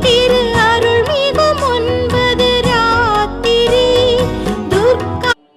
திரு